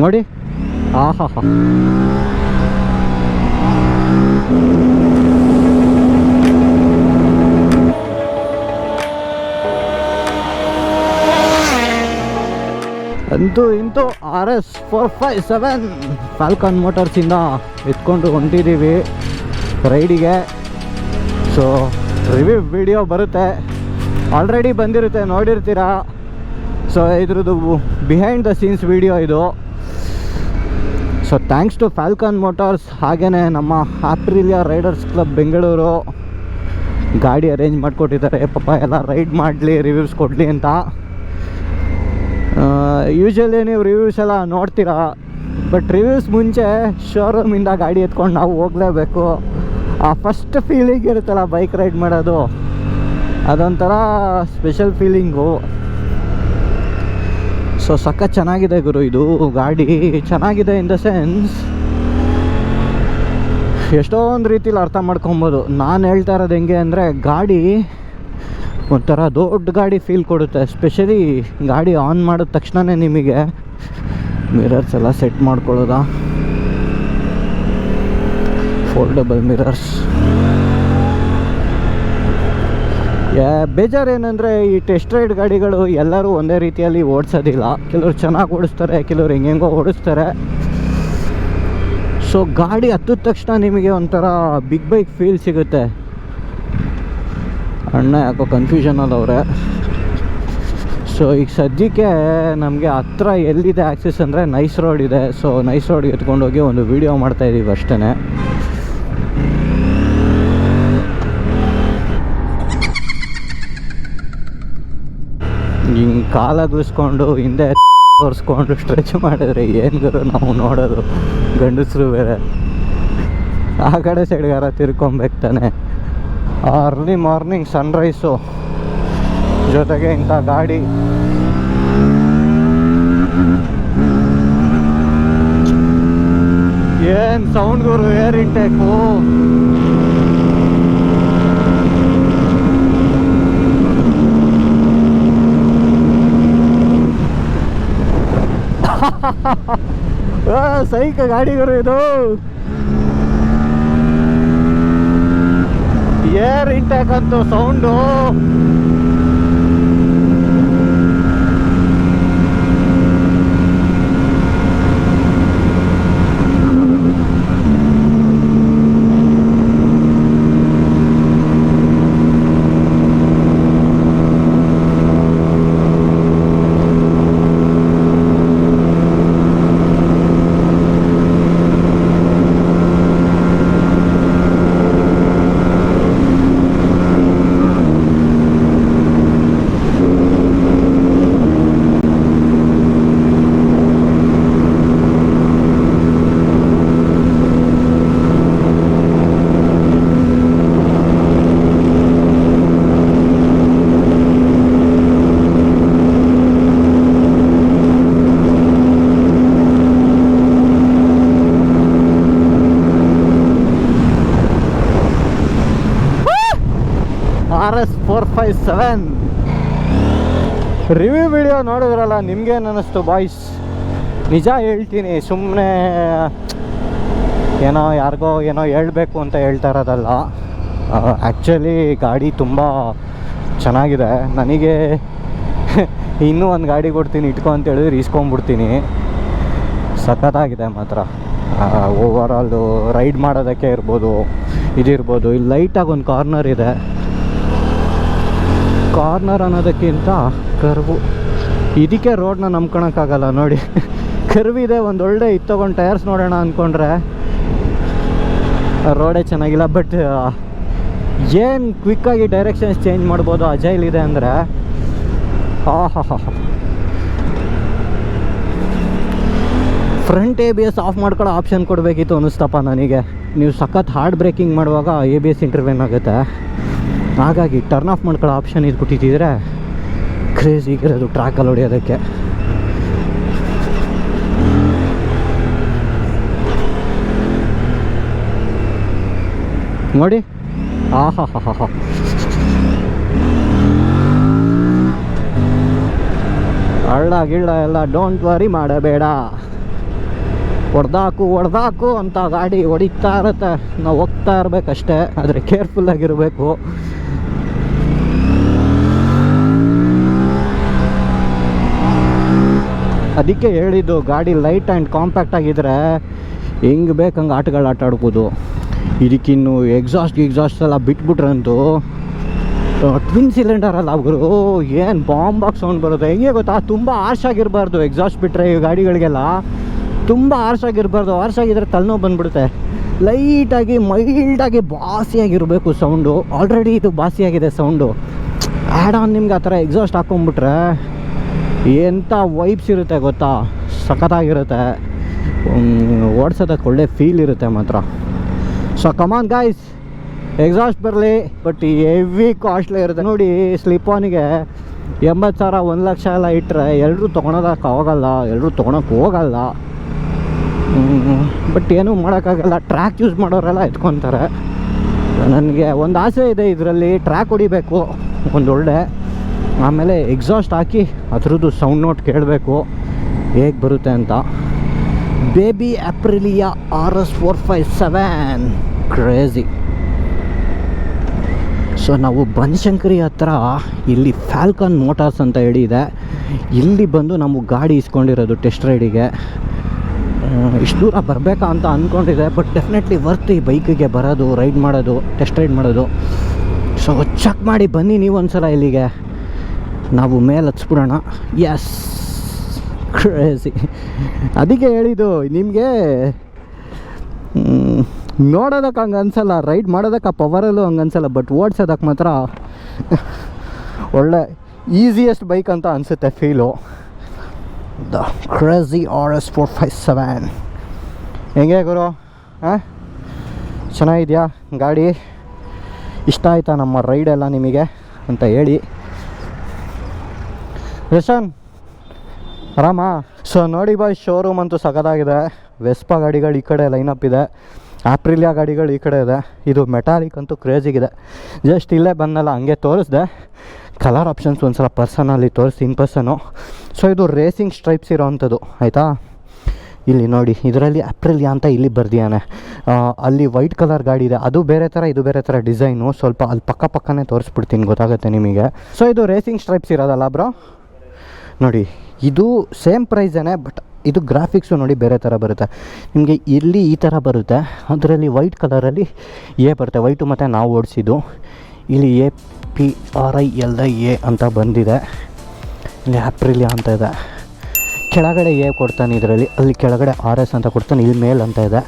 ನೋಡಿ. ಆಹಾ ಅಂತೂ ಇಂತೂ R S four five seven Falcon ಮೋಟರ್ಸಿಂದ ಎತ್ಕೊಂಡು ಹೊಂಟಿದ್ದೀವಿ ರೈಡಿಗೆ. ಸೊ ರಿವ್ಯೂ ವಿಡಿಯೋ ಬರುತ್ತೆ. ಆಲ್ರೆಡಿ ಬಂದಿರುತ್ತೆ, ನೋಡಿರ್ತೀರಾ? ಸೊ ಇದ್ರದ್ದು ಬಿಹೈಂಡ್ ದ ಸೀನ್ಸ್ ವಿಡಿಯೋ ಇದು. So thanks to Falcon Motors ಹಾಗೆಯೇ ನಮ್ಮ ಆಪ್ರಿಲಿಯಾ ರೈಡರ್ಸ್ ಕ್ಲಬ್ ಬೆಂಗಳೂರು ಗಾಡಿ ಅರೇಂಜ್ ಮಾಡಿಕೊಟ್ಟಿದ್ದಾರೆ. ಪಾಪ ಎಲ್ಲ ರೈಡ್ ಮಾಡಲಿ ರಿವ್ಯೂಸ್ ಕೊಡಲಿ ಅಂತ. ಯೂಶ್ವಲಿ ನೀವು ರಿವ್ಯೂಸ್ ಎಲ್ಲ ನೋಡ್ತೀರಾ ಬಟ್ ರಿವ್ಯೂಸ್ ಮುಂಚೆ ಶೋರೂಮಿಂದ ಗಾಡಿ ಎತ್ಕೊಂಡು ನಾವು ಹೋಗಲೇಬೇಕು. ಆ ಫಸ್ಟ್ ಫೀಲಿಂಗ್ ಇರುತ್ತಲ್ಲ ಬೈಕ್ ರೈಡ್ ಮಾಡೋದು. ಅದೊಂಥರ ಸ್ಪೆಷಲ್ ಫೀಲಿಂಗು ಸೊ ಸಖತ್ ಚೆನ್ನಾಗಿದೆ ಗುರು, ಇದು ಗಾಡಿ ಚೆನ್ನಾಗಿದೆ ಇನ್ ದ ಸೆನ್ಸ್ ಎಷ್ಟೊಂದು ರೀತಿಲಿ ಅರ್ಥ ಮಾಡ್ಕೊಬೋದು. ನಾನು ಹೇಳ್ತಾ ಇರೋದು ಹೆಂಗೆ ಅಂದರೆ ಗಾಡಿ ಒಂಥರ ದೊಡ್ಡ ಗಾಡಿ ಫೀಲ್ ಕೊಡುತ್ತೆ. ಎಸ್ಪೆಷಲಿ ಗಾಡಿ ಆನ್ ಮಾಡಿದ ತಕ್ಷಣವೇ ನಿಮಗೆ ಮಿರರ್ಸ್ ಎಲ್ಲ ಸೆಟ್ ಮಾಡ್ಕೊಳ್ಳೋದಾ? ಫೋಲ್ಡಬಲ್ ಮಿರರ್ಸ್ ಬೇಜಾರು ಏನಂದರೆ ಈ ಟೆಸ್ಟ್ ರೈಡ್ ಗಾಡಿಗಳು ಎಲ್ಲರೂ ಒಂದೇ ರೀತಿಯಲ್ಲಿ ಓಡಿಸೋದಿಲ್ಲ. ಕೆಲವರು ಚೆನ್ನಾಗಿ ಓಡಿಸ್ತಾರೆ, ಕೆಲವರು ಹೆಂಗೆಂಗೋ ಓಡಿಸ್ತಾರೆ. ಸೊ ಗಾಡಿ ಹತ್ತಿದ ತಕ್ಷಣ ನಿಮಗೆ ಒಂಥರ ಬಿಗ್ ಬೈಕ್ ಫೀಲ್ ಸಿಗುತ್ತೆ. ಅಣ್ಣ ಯಾಕೋ ಕನ್ಫ್ಯೂಷನಲ್ಲಿ ಅವರೆ. ಸೊ ಈಗ ಸದ್ಯಕ್ಕೆ ನಮಗೆ ಹತ್ರ ಎಲ್ಲಿದೆ ಆ್ಯಕ್ಸಿಸ್ ಅಂದರೆ ನೈಸ್ ರೋಡ್ ಇದೆ. ಸೊ ನೈಸ್ ರೋಡ್ಗೆ ಎತ್ಕೊಂಡೋಗಿ ಒಂದು ವೀಡಿಯೋ ಮಾಡ್ತಾಯಿದ್ದೀವಿ ಅಷ್ಟೇ ಹಿಂಗೆ ಕಾಲಾಗಿಸ್ಕೊಂಡು ಹಿಂದೆ ತೋರಿಸ್ಕೊಂಡು ಸ್ಟ್ರೆಚ್ ಮಾಡಿದ್ರೆ ಏನು ಗುರು ನಾವು ನೋಡೋದು? ಗಂಡಸರು ಬೇರೆ. ಆ ಕಡೆ ಸೈಡ್ಗಾರ ತಿರ್ಕೊಬೇಕು ತಾನೆ. ಅರ್ಲಿ ಮಾರ್ನಿಂಗ್ ಸನ್ರೈಸು ಜೊತೆಗೆ ಇಂಥ ಗಾಡಿ. ಏನು ಸೌಂಡ್ ಗುರು? ಏರ್ ಇಂಟೇಕು ಸೈಕ ಗಾಡಿಗಳು ಇದು. ಏರ್ ಇಂಟ್ಯಾಕ್ ಅಂತೂ sound R S four five seven review video ನೋಡಿದ್ರಲ್ಲ ನಿಮ್ಗೇನು ಅನ್ನಿಸ್ತು ಬಾಯ್ಸ್ ನಿಜ ಹೇಳ್ತೀನಿ ಸುಮ್ಮನೆ ಏನೋ ಯಾರಿಗೋ ಏನೋ ಹೇಳಬೇಕು ಅಂತ ಹೇಳ್ತಾ ಇರೋದಲ್ಲ. ಆ್ಯಕ್ಚುಲಿ ಗಾಡಿ ತುಂಬ ಚೆನ್ನಾಗಿದೆ. ನನಗೆ ಇನ್ನೂ ಒಂದು ಗಾಡಿ ಕೊಡ್ತೀನಿ, ಇಟ್ಕೊ ಅಂತ ಹೇಳಿದ್ರೆ ಇಸ್ಕೊಂಬಿಡ್ತೀನಿ ಸಖತ್ತಾಗಿದೆ ಮಾತ್ರ. ಓವರ್ ಆಲು ರೈಡ್ ಮಾಡೋದಕ್ಕೆ ಇರ್ಬೋದು, ಇದಿರ್ಬೋದು. ಇಲ್ಲಿ ಲೈಟಾಗಿ ಒಂದು ಕಾರ್ನರ್ ಇದೆ. ಕಾರ್ನರ್ ಅನ್ನೋದಕ್ಕಿಂತ ಕರ್ವು. ಇದಕ್ಕೆ ರೋಡ್ನ ನಂಬ್ಕೊಳಕ್ಕಾಗಲ್ಲ ನೋಡಿ. ಕರ್ವ್ ಇದೆ ಒಂದು ಒಳ್ಳೆ ಇದು ತೊಗೊಂಡು ಟೈರ್ಸ್ ನೋಡೋಣ ಅಂದ್ಕೊಂಡ್ರೆ ರೋಡೇ ಚೆನ್ನಾಗಿಲ್ಲ ಬಟ್ ಏನು ಕ್ವಿಕ್ಕಾಗಿ ಡೈರೆಕ್ಷನ್ಸ್ ಚೇಂಜ್ ಮಾಡ್ಬೋದು ಅಜೈಲ್ ಇದೆ ಅಂದರೆ ಹಾ ಹಾ front A B S off ಮಾಡ್ಕೊಳ್ಳೋ ಆಪ್ಷನ್ ಕೊಡಬೇಕಿತ್ತು ಅನ್ನಿಸ್ತಪ್ಪ ನನಗೆ. ನೀವು ಸಖತ್ ಹಾರ್ಡ್ ಬ್ರೇಕಿಂಗ್ ಮಾಡುವಾಗ ಎ ಬಿ ಎಸ್ ಇಂಟರ್ವ್ಯೂನ್ ಆಗುತ್ತೆ. ಹಾಗಾಗಿ ಟರ್ನ್ ಆಫ್ ಮಾಡ್ಕೊಳ್ಳೋ ಆಪ್ಷನ್ ಇದು ಕೊಟ್ಟಿದ್ದಿದ್ರೆ ಕ್ರೇಜಿಗಿರೋದು ಟ್ರ್ಯಾಕಲ್ಲಿ ಹೊಡೆಯೋದಕ್ಕೆ. ನೋಡಿ. ಆಹಾ ಹಾ ಹಾ ಹಾ ಹಳ್ಳ ಗಿಳ್ಳ ಎಲ್ಲ ಡೋಂಟ್ ವರಿ ಮಾಡಬೇಡ. ಹೊಡೆದಾಕು ಹೊಡೆದಾಕು ಅಂತ ಗಾಡಿ ಹೊಡಿತಾ ಇರತ್ತೆ. ನಾವು ಹೋಗ್ತಾ ಇರಬೇಕಷ್ಟೇ, ಆದರೆ ಕೇರ್ಫುಲ್ಲಾಗಿರಬೇಕು ಅದಕ್ಕೆ ಹೇಳಿದ್ದು ಗಾಡಿ ಲೈಟ್ ಆ್ಯಂಡ್ ಕಾಂಪ್ಯಾಕ್ಟ್ ಆಗಿದ್ರೆ ಹೆಂಗೆ ಬೇಕು ಹಂಗೆ ಆಟಗಳು ಆಟ ಆಡ್ಬೋದು. ಇದಕ್ಕಿನ್ನು ಎಕ್ಸಾಸ್ಟ್ ಎಕ್ಸಾಸ್ಟ್ ಎಲ್ಲ ಬಿಟ್ಬಿಟ್ರಂತೂ ಟ್ವಿನ್ ಸಿಲಿಂಡರ್ ಅಲ್ಲ ಅವರು ಏನು ಬಾಂಬಾಕ್ ಸೌಂಡ್ ಬರುತ್ತೆ. ಹೆಂಗೆ ಗೊತ್ತಾ? ತುಂಬ ಆರ್ಶ್ ಆಗಿರಬಾರ್ದು ಎಕ್ಸಾಸ್ಟ್ ಬಿಟ್ಟರೆ ಈ ಗಾಡಿಗಳಿಗೆಲ್ಲ. ತುಂಬ ಆರ್ಶ್ ಆಗಿರಬಾರ್ದು. ಆರ್ಶ್ ಆಗಿದ್ರೆ ತಲೆನೋವು ಬಂದ್ಬಿಡುತ್ತೆ. ಲೈಟಾಗಿ ಮೈಲ್ಡಾಗಿ ಬಾಸಿಯಾಗಿರಬೇಕು ಸೌಂಡು ಆಲ್ರೆಡಿ ಇದು ಬಾಸಿಯಾಗಿದೆ ಸೌಂಡು ಆ್ಯಡ್ ಆನ್ ನಿಮ್ಗೆ ಆ ಥರ ಎಕ್ಸಾಸ್ಟ್ ಹಾಕೊಂಡ್ಬಿಟ್ರೆ ಎಂಥ ವೈಬ್ಸ್ ಇರುತ್ತೆ ಗೊತ್ತಾ? ಸಖತ್ತಾಗಿರುತ್ತೆ. ಓಡಿಸೋದಕ್ಕೆ ಒಳ್ಳೆ ಫೀಲ್ ಇರುತ್ತೆ ಮಾತ್ರ. So come on guys exhaust ಬರಲಿ ಬಟ್ ಹೆವಿ ಕಾಸ್ಟ್ಲಿ ಇರುತ್ತೆ. ನೋಡಿ ಸ್ಲಿಪ್ ಆನಿಗೆ ಎಂಬತ್ತು ಸಾವಿರ, ಒಂದು ಲಕ್ಷ ಎಲ್ಲ ಇಟ್ಟರೆ ಎಲ್ಲರೂ ತೊಗೊಳೋದಕ್ಕೆ ಹೋಗಲ್ಲ ಎಲ್ಲರೂ ತೊಗೊಳಕ್ಕೆ ಹೋಗಲ್ಲ. ಬಟ್ ಏನೂ ಮಾಡೋಕ್ಕಾಗಲ್ಲ. ಟ್ರ್ಯಾಕ್ ಯೂಸ್ ಮಾಡೋರೆಲ್ಲ ಎತ್ಕೊತಾರೆ. ನನಗೆ ಒಂದು ಆಸೆ ಇದೆ ಇದರಲ್ಲಿ ಟ್ರ್ಯಾಕ್ ಹೊಡಿಬೇಕು. ಒಂದು ಒಳ್ಳೆ ಆಮೇಲೆ ಎಕ್ಸಾಸ್ಟ್ ಹಾಕಿ ಅದ್ರದ್ದು ಸೌಂಡ್ ನೋಟ್ ಕೇಳಬೇಕು. ಹೇಗೆ ಬರುತ್ತೆ ಅಂತ. Baby Aprilia R S four five seven crazy so ನಾವು ಬನಶಂಕರಿ ಹತ್ರ ಇಲ್ಲಿ ಫ್ಯಾಲ್ಕನ್ ಮೋಟಾರ್ಸ್ ಅಂತ ಹೇಳಿ ಇದೆ. ಇಲ್ಲಿ ಬಂದು ನಾವು ಗಾಡಿ ಇಸ್ಕೊಂಡಿರೋದು ಟೆಸ್ಟ್ ರೈಡಿಗೆ ಇಷ್ಟು ದೂರ ಬರಬೇಕಾ ಅಂತ ಅಂದ್ಕೊಂಡಿದೆ ಬಟ್ ಡೆಫಿನೆಟ್ಲಿ ವರ್ತ್ ಈ ಬೈಕಿಗೆ ಬರೋದು ರೈಡ್ ಮಾಡೋದು ಟೆಸ್ಟ್ ರೈಡ್ ಮಾಡೋದು. ಸೊ ಚೆಕ್ ಮಾಡಿ ಬನ್ನಿ ನೀವು ಒಂದ್ಸಲ ಇಲ್ಲಿಗೆ. ನಾವು ಮೇಲೆ ಹಚ್ಬಿಡೋಣ ಎಸ್ ಕ್ರೇಜಿ ಅದಕ್ಕೆ ಹೇಳಿದ್ದು, ನಿಮಗೆ ನೋಡೋದಕ್ಕೆ ಹಂಗೆ ಅನ್ಸಲ್ಲ ರೈಡ್ ಮಾಡೋದಕ್ಕೆ ಆ ಪವರಲ್ಲೂ ಹಂಗೆ ಅನ್ಸಲ್ಲ ಬಟ್ ಓಡಿಸೋದಕ್ಕೆ ಮಾತ್ರ ಒಳ್ಳೆ ಈಸಿಯೆಸ್ಟ್ ಬೈಕ್ ಅಂತ ಅನಿಸುತ್ತೆ feel the crazy R S four five seven ಹೆಂಗೆ ಗುರು? ಹಾಂ ಚೆನ್ನಾಗಿದೆಯಾ? ಗಾಡಿ? ಇಷ್ಟ ಆಯ್ತಾ ನಮ್ಮ ರೈಡೆಲ್ಲ ನಿಮಗೆ ಅಂತ ಹೇಳಿ. ಯಶನ್ ರಾಮ. ಸೊ ನೋಡಿ ಬಾಯ್ ಶೋರೂಮ್ ಅಂತೂ ಸಖತ್ತಾಗಿದೆ. ವೆಸ್ಪಾ ಗಾಡಿಗಳು ಈ ಕಡೆ ಲೈನಪ್ ಇದೆ. ಆಪ್ರಿಲಿಯಾ ಗಾಡಿಗಳು ಈ ಕಡೆ ಇದೆ. ಇದು ಮೆಟಾಲಿಕ್ ಅಂತೂ ಕ್ರೇಜಿಗಿದೆ ಜಸ್ಟ್ ಇಲ್ಲೇ ಬಂದಲ್ಲ ಹಂಗೆ ತೋರಿಸ್ದೆ. ಕಲರ್ ಆಪ್ಷನ್ಸ್ ಒಂದು ಸಲ ಪರ್ಸನಲ್ಲಿ ತೋರಿಸಿ ಇನ್ ಪರ್ಸನು ಸೊ ಇದು ರೇಸಿಂಗ್ ಸ್ಟ್ರೈಪ್ಸ್ ಇರೋವಂಥದ್ದು ಆಯಿತಾ? ಇಲ್ಲಿ ನೋಡಿ, ಇದರಲ್ಲಿ ಆಪ್ರಿಲಿಯಾ ಅಂತ ಇಲ್ಲಿ ಬರ್ದಿಯಾನೆ. ಅಲ್ಲಿ ವೈಟ್ ಕಲರ್ ಗಾಡಿ ಇದೆ. ಅದು ಬೇರೆ ಥರ, ಇದು ಬೇರೆ ಥರ ಡಿಸೈನು ಸ್ವಲ್ಪ ಅಲ್ಲಿ ಪಕ್ಕ ಪಕ್ಕನೇ ತೋರಿಸ್ಬಿಡ್ತೀನಿ, ಗೊತ್ತಾಗುತ್ತೆ ನಿಮಗೆ. ಸೊ ಇದು ರೇಸಿಂಗ್ ಸ್ಟ್ರೈಪ್ಸ್ ಇರೋದಲ್ಲ ಬ್ರೋ ನೋಡಿ, ಇದು ಸೇಮ್ ಪ್ರೈಸೇನೆ ಬಟ್ ಇದು ಗ್ರಾಫಿಕ್ಸು ನೋಡಿ ಬೇರೆ ಥರ ಬರುತ್ತೆ. ನಿಮಗೆ ಇಲ್ಲಿ ಈ ಥರ ಬರುತ್ತೆ. ಅದರಲ್ಲಿ ವೈಟ್ ಕಲರಲ್ಲಿ ಎ ಬರುತ್ತೆ. ವೈಟು ಮತ್ತು ನಾವು ಓಡಿಸಿದ್ದು. ಇಲ್ಲಿ A P R I L I A ಅಂತ ಬಂದಿದೆ. ಇಲ್ಲಿ ಆಪ್ರಿಲಿ ಅಂತ ಇದೆ. ಕೆಳಗಡೆ ಎ ಕೊಡ್ತಾನೆ ಇದರಲ್ಲಿ. ಅಲ್ಲಿ ಕೆಳಗಡೆ ಆರ್ ಎಸ್ ಅಂತ ಕೊಡ್ತಾನೆ. ಇಲ್ಲಿ ಮೇಲ್ ಅಂತ ಇದೆ.